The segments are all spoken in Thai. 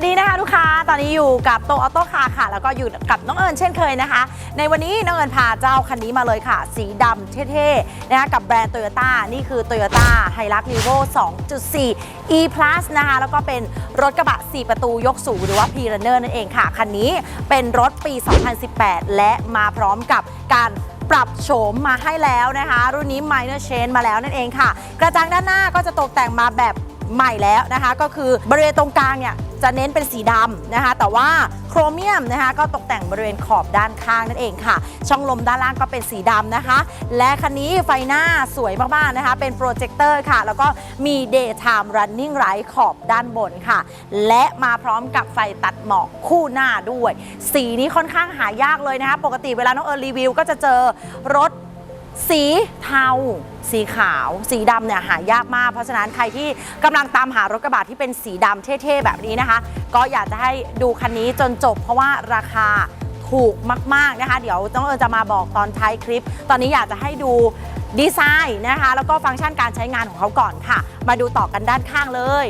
วัสดีนะคะลูกค้า ตอนนี้อยู่กับโตออโต้คาค่ะ แล้วก็อยู่กับน้องเอิญเช่นเคยนะคะ ในวันนี้น้องเอิญพาเจ้าคันนี้มาเลยค่ะ สีดำเท่ๆนะคะกับแบรนด์โตโยต้านี่คือ Toyota h i l u x r e v o 2.4 e plus นะคะ แล้วก็เป็นรถกระบะ 4 ประตูยกสูงหรือว่า p r u n n e r นั่นเองค่ะ คันนี้เป็นรถปี 2018 และมาพร้อมกับการปรับโฉมมาให้แล้วนะคะ รุ่นนี้ minor change มาแล้วนั่นเองค่ะ กระจังด้านหน้าก็จะตกแต่งมาแบบใหม่แล้วนะคะ ก็คือบริเวณตรงกลางเนี่ย จะเน้นเป็นสีดำนะคะ แต่ว่าโครเมียมนะคะก็ตกแต่งบริเวณขอบด้านข้างนั่นเองค่ะ ช่องลมด้านล่างก็เป็นสีดำนะคะ และคันนี้ไฟหน้าสวยมากๆนะคะ เป็นโปรเจคเตอร์ค่ะ แล้วก็มี daytime running light ขอบด้านบนค่ะ และมาพร้อมกับไฟตัดหมอกคู่หน้าด้วย สีนี้ค่อนข้างหายากเลยนะคะ ปกติเวลาน้องเอิร์รีวิวก็จะเจอรถ สีเทา สีขาว สีดำเนี่ยหายากมาก เพราะฉะนั้นใครที่กำลังตามหารถกระบะที่เป็นสีดำเท่ๆแบบนี้นะคะ ก็อยากจะให้ดูคันนี้จนจบ เพราะว่าราคาถูกมากๆนะคะ เดี๋ยวต้องเอิญจะมาบอกตอนท้ายคลิป ตอนนี้อยากจะให้ดูดีไซน์นะคะ แล้วก็ฟังก์ชันการใช้งานของเขาก่อนค่ะ มาดูต่อกันด้านข้างเลย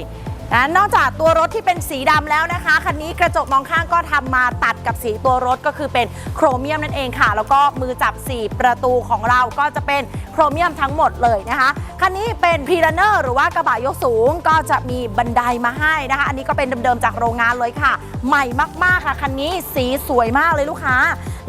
นะนอกจากตัวรถที่เป็นสีดำแล้วนะคะ คันนี้กระจกมองข้างก็ทำมาตัดกับสีตัวรถก็คือเป็นโครเมียมนั่นเองค่ะ แล้วก็มือจับ 4 ประตูของเราก็จะเป็นโครเมียมทั้งหมดเลยนะคะ คันนี้เป็นพีรันเนอร์หรือว่ากระบะยกสูงก็จะมีบันไดมาให้นะคะ อันนี้ก็เป็นเดิมๆจากโรงงานเลยค่ะ ใหม่มากๆค่ะ คันนี้สีสวยมากเลยลูกค้า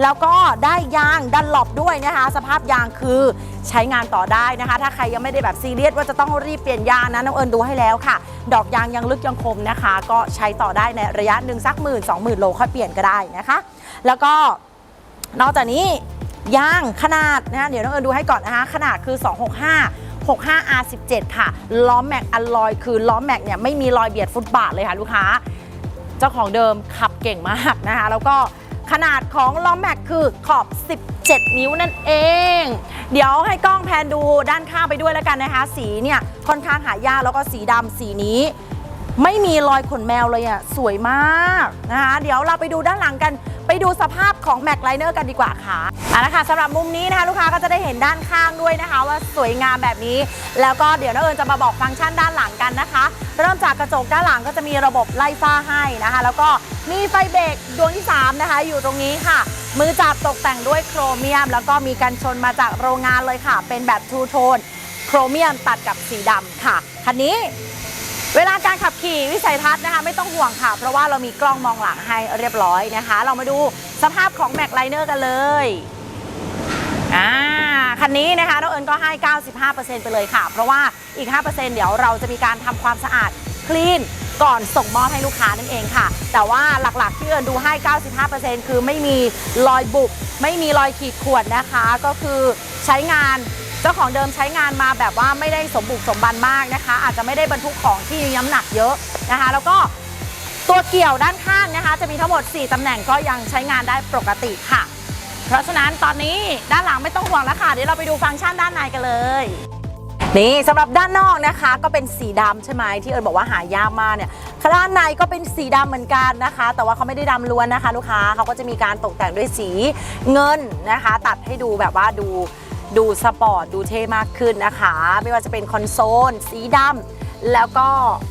แล้วก็ได้ยางดันหลบด้วยนะคะ สภาพยางคือใช้งานต่อได้นะคะ ถ้าใครยังไม่ได้แบบซีเรียสว่าจะต้องรีบเปลี่ยนยางนะน้องเอิญดูให้แล้วค่ะ ดอกยางยังลึกยังคมนะคะ ก็ใช้ต่อได้ในระยะหนึ่งสักหมื่นสองหมื่นโลค่อยเปลี่ยนก็ได้นะคะ แล้วก็นอกจากนี้ยางขนาดนะเดี๋ยวน้องเอิญดูให้ก่อนนะคะขนาดคือ 265 65 R17 ค่ะ ล้อแม็กอลลอยคือล้อแม็กเนี่ยไม่มีรอยเบียดฟุตบาทเลยค่ะลูกค้า เจ้าของเดิมขับเก่งมากนะคะ แล้วก็ ขนาดของล้อแม็กคือขอบ 17 นิ้วนั่นเอง เดี๋ยวให้กล้องแพนดูด้านข้างไปด้วยแล้วกันนะคะ สีเนี่ยค่อนข้างหายากแล้วก็สีดำสีนี้ไม่มีรอยขนแมวเลยอะ สวยมากนะคะ เดี๋ยวเราไปดูด้านหลังกัน ไปดูสภาพของแม็กไลเนอร์กันดีกว่าค่ะเอาละค่ะสำหรับมุมนี้นะคะ ลูกค้าก็จะได้เห็นด้านข้างด้วยนะคะ ว่าสวยงามแบบนี้ แล้วก็เดี๋ยวน้าเอิญจะมาบอกฟังก์ชันด้านหลังกันนะคะ เริ่มจากกระจกด้านหลังก็จะมีระบบไล่ฟ้าให้นะคะ แล้วก็ มีไฟเบรกดวงที่ 3 นะคะ อยู่ตรงนี้ค่ะ มือจับตกแต่งด้วยโครเมียม แล้วก็มีกันชนมาจากโรงงานเลยค่ะ เป็นแบบทูโทนโครเมียมตัดกับสีดำค่ะ คันนี้เวลาการขับขี่วิสัยทัศน์นะคะไม่ต้องห่วงค่ะ เพราะว่าเรามีกล้องมองหลังให้เรียบร้อยนะคะ เรามาดูสภาพของแม็กไลเนอร์กันเลยอ่าคันนี้นะคะน้องเอิญก็ให้ 95%ไปเลยค่ะ เพราะว่าอีก 5%เดี๋ยวเราจะมีการทำความสะอาดคลีน ก่อนส่งมอบให้ลูกค้านั่นเองค่ะ แต่ว่าหลักๆที่เอิญดูให้ 95%คือไม่มีรอยบุบไม่มีรอยขีดข่วนนะคะ ก็คือใช้งานเจ้าของเดิมใช้งานมาแบบว่าไม่ได้สมบุกสมบันมากนะคะ อาจจะไม่ได้บรรทุกของที่มีน้ำหนักเยอะนะคะ แล้วก็ตัวเกี่ยวด้านข้างนะคะ จะมีทั้งหมด 4ตำแหน่งก็ยังใช้งานได้ปกติค่ะ เพราะฉะนั้นตอนนี้ด้านหลังไม่ต้องห่วงแล้วค่ะเดี๋ยวเราไปดูฟังก์ชันด้านในกันเลย นี่สำหรับด้านนอกนะคะก็เป็นสีดำใช่ไหมที่เอิญบอกว่าหายากมากเนี่ยด้านในก็เป็นสีดำเหมือนกันนะคะ แต่ว่าเขาไม่ได้ดำล้วนนะคะ ลูกค้าเขาก็จะมีการตกแต่งด้วยสีเงินนะคะ ตัดให้ดูแบบว่าดูดูสปอร์ตดูเท่มากขึ้นนะคะ ไม่ว่าจะเป็นคอนโซลสีดำ แล้วก็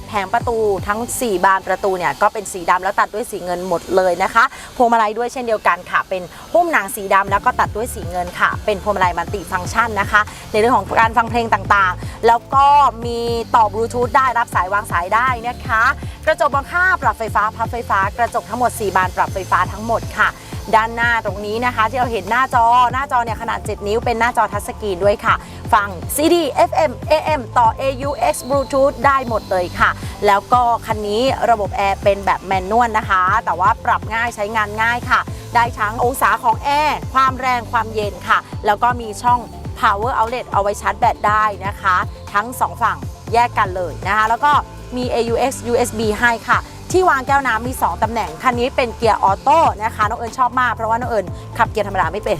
แผงประตูทั้ง 4 บานประตูเนี่ยก็เป็นสีดำแล้วตัดด้วยสีเงินหมดเลยนะคะพวงมาลัยด้วยเช่นเดียวกันค่ะ เป็นหุ้มหนังสีดำแล้วก็ตัดด้วยสีเงินค่ะ เป็นพวงมาลัยมัลติฟังก์ชันนะคะ ในเรื่องของการฟังเพลงต่างๆ แล้วก็มีต่อบลูทูธได้รับสายวางสายได้นะคะ กระจกมองข้างปรับไฟฟ้าพับไฟฟ้ากระจกทั้งหมด 4 บานปรับไฟฟ้าทั้งหมดค่ะ ด้านหน้าตรงนี้นะคะ ที่เราเห็นหน้าจอหน้าจอเนี่ยขนาด 7 นิ้วเป็นหน้าจอทัชสกรีนด้วยค่ะ ฟัง CD FM AM ต่อ AUX Bluetooth ได้หมดเลยค่ะ แล้วก็คันนี้ระบบแอร์เป็นแบบแมนนวลนะคะ แต่ว่าปรับง่ายใช้งานง่ายค่ะ ได้ทั้งองศาของแอร์ความแรงความเย็นค่ะ แล้วก็มีช่อง power outlet เอาไว้ชาร์จแบตได้นะคะ ทั้ง 2 ฝั่งแยกกันเลยนะคะ แล้วก็มี AUX USB ให้ค่ะ ที่วางแก้วน้ำมี 2 ตำแหน่ง คันนี้เป็นเกียร์ออโต้นะคะน้องเอิญชอบมากเพราะว่าน้องเอิญขับเกียร์ธรรมดาไม่เป็น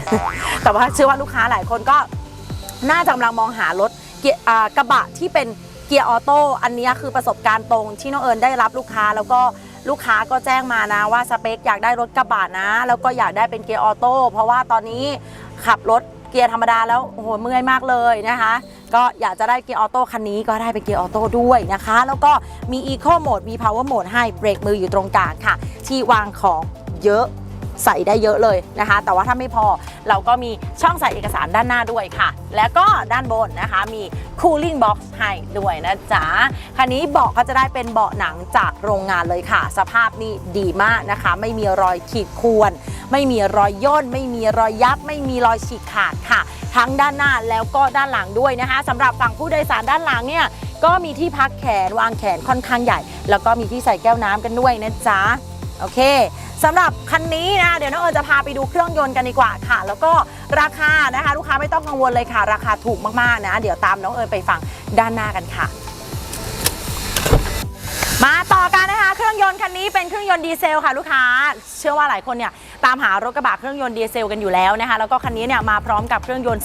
แต่ว่าเชื่อว่าลูกค้าหลายคนก็น่าจะกำลังมองหารถเกียร์กระบะที่เป็นเกียร์ออโต้อันนี้คือประสบการณ์ตรงที่น้องเอิญได้รับลูกค้าแล้วก็ลูกค้าก็แจ้งมานะว่าสเปคอยากได้รถกระบะนะ แล้วก็อยากได้เป็นเกียร์ออโต้เพราะว่าตอนนี้ขับรถเกียร์ธรรมดาแล้วโอ้โหเมื่อยมากเลยนะคะ ก็อยากจะได้เกียร์ออโต้คันนี้ก็ได้เป็นเกียร์ออโต้ด้วยนะคะ แล้วก็มี Eco Mode มี Power Mode ให้เบรกมืออยู่ตรงกลางค่ะ ที่วางของเยอะใส่ได้เยอะเลยนะคะ แต่ว่าถ้าไม่พอเราก็มีช่องใส่เอกสารด้านหน้าด้วยค่ะ แล้วก็ด้านบนนะคะมี Cooling Box ให้ด้วยนะจ๊ะ คันนี้เบาะก็จะได้เป็นเบาะหนังจากโรงงานเลยค่ะ สภาพนี่ดีมากนะคะ ไม่มีรอยขีดข่วน ไม่มีรอยย่น ไม่มีรอยยับ ไม่มีรอยฉีกขาดค่ะ ทั้งด้านหน้าแล้วก็ด้านหลังด้วยนะคะสำหรับฝั่งผู้โดยสารด้านหลังเนี่ยก็มีที่พักแขนวางแขนค่อนข้างใหญ่ แล้วก็มีที่ใส่แก้วน้ำกันด้วยนะจ๊ะโอเคสำหรับคันนี้นะเดี๋ยวน้องเอิญจะพาไปดูเครื่องยนต์กันดีกว่าค่ะ แล้วก็ราคานะคะ ลูกค้าไม่ต้องกังวลเลยค่ะ ราคาถูกมากๆนะ เดี๋ยวตามน้องเอิญไปฟังด้านหน้ากันค่ะ มาต่อกันนะคะเครื่องยนต์คันนี้เป็นเครื่องยนต์ดีเซลค่ะลูกค้า เชื่อว่าหลายคนเนี่ยตามหารถกระบะเครื่องยนต์ดีเซลกันอยู่แล้วนะคะแล้วก็คันนี้เนี่ยมาพร้อมกับเครื่องยนต์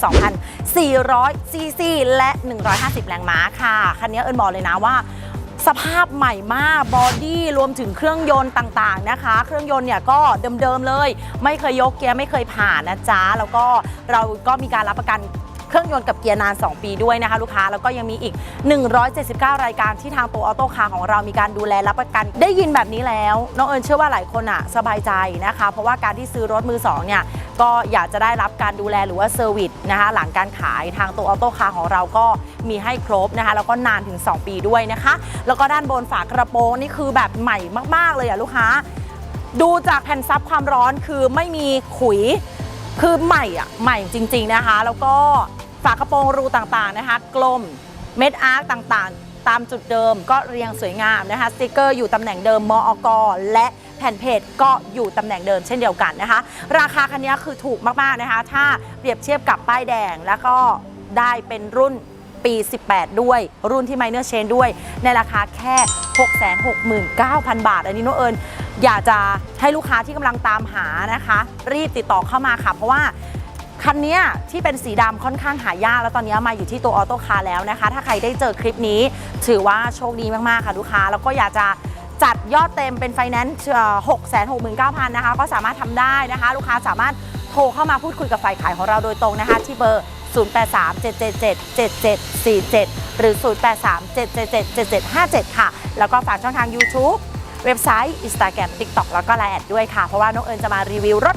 2,400 ซีซีและ 150 แรงม้าค่ะ คันนี้เอิญบอกเลยนะว่าสภาพใหม่มากบอดี้รวมถึงเครื่องยนต์ต่างๆนะคะ เครื่องยนต์เนี่ยก็เดิมๆเลย ไม่เคยยกเกียร์ไม่เคยผ่านนะจ๊ะ แล้วก็เราก็มีการรับประกัน เครื่องยนต์กับเกียร์นาน 2 ปีด้วยนะคะลูกค้าแล้วก็ยังมีอีก 179 รายการที่ทางตัวออโต้คาร์ของเรามีการดูแลรับประกัน ได้ยินแบบนี้แล้วน้องเอิญเชื่อว่าหลายคนอะสบายใจนะคะ เพราะว่าการที่ซื้อรถมือสองเนี่ยก็อยากจะได้รับการดูแลหรือว่าเซอร์วิสนะคะหลังการขายทางตัวออโต้คาร์ของเราก็มีให้ครบนะคะ แล้วก็นานถึง 2 ปีด้วยนะคะ แล้วก็ด้านบนฝากระโปรงนี่คือแบบใหม่มาก ๆ เลยอะลูกค้า ดูจากแผ่นซับความร้อนคือไม่มีขุย คือใหม่อะใหม่จริง ๆนะคะ แล้วก็ฝากระโปรงรูต่างๆนะคะ กลมเม็ดอาร์คต่างๆ ตามจุดเดิมก็เรียงสวยงามนะคะสติกเกอร์อยู่ตำแหน่งเดิมมอกและแผ่นเพจก็อยู่ตำแหน่งเดิมเช่นเดียวกันนะคะ ราคาคันนี้คือถูกมากๆนะคะ ถ้าเปรียบเทียบกับป้ายแดงแล้วก็ได้เป็นรุ่นปี 18 ด้วย รุ่นที่ไมเนอร์เชนด้วย ในราคาแค่ 669,000 บาท อันนี้โนเอิญ อยากจะให้ลูกค้าที่กำลังตามหานะคะ รีบติดต่อเข้ามาค่ะ เพราะว่าคันนี้ที่เป็นสีดำค่อนข้างหายาก แล้วตอนนี้มาอยู่ที่ตัวออโต้คาร์แล้วนะคะ ถ้าใครได้เจอคลิปนี้ ถือว่าโชคดีมาก ๆ ค่ะลูกค้า แล้วก็อยากจะจัดยอดเต็มเป็นไฟแนนซ์หกแสนหกหมื่นเก้าพันนะคะ ก็สามารถทำได้นะคะ ลูกค้าสามารถโทรเข้ามาพูดคุยกับฝ่ายขายของเราโดยตรงนะคะ ที่เบอร์ 0837777747 หรือ 0837777757 ค่ะ แล้วก็ฝากช่องทาง YouTube เว็บไซต์ Instagram TikTok แล้วก็ไลน์แอดด้วยค่ะ เพราะว่าน้องเอิญจะมารีวิวรถ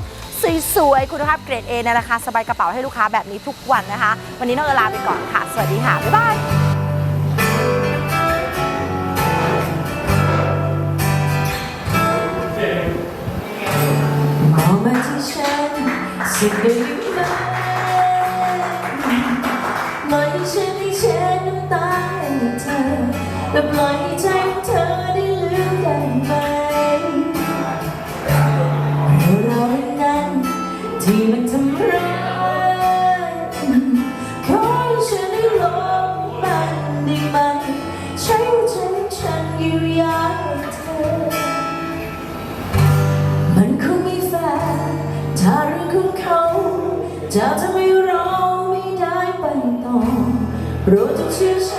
สวยๆคุณภาพเกรด A ในราคาสบายกระเป๋าให้ลูกค้าแบบนี้ทุกวันนะคะ วันนี้น้องเอิญลาไปก่อนค่ะ สวัสดีค่ะ บ๊ายบายมาที่ฉันสุดได้อยู่ไหมปล่อยให้ฉันได้เช็ดน้ำตาให้เธอและปล่อยให้ใจของเธอได้ ลืมไหมเรื่องรานั้นที่มันทำร้ายขอให้ฉันได้ลงมันได้ไหมใช้หัวใจของฉันเยียวยาให้เธอ มันคงไม่แฟร์ถ้าเรื่องของเขาจะทำให้เราไม่ได้ไปต่อโปรดจงเชื่อฉั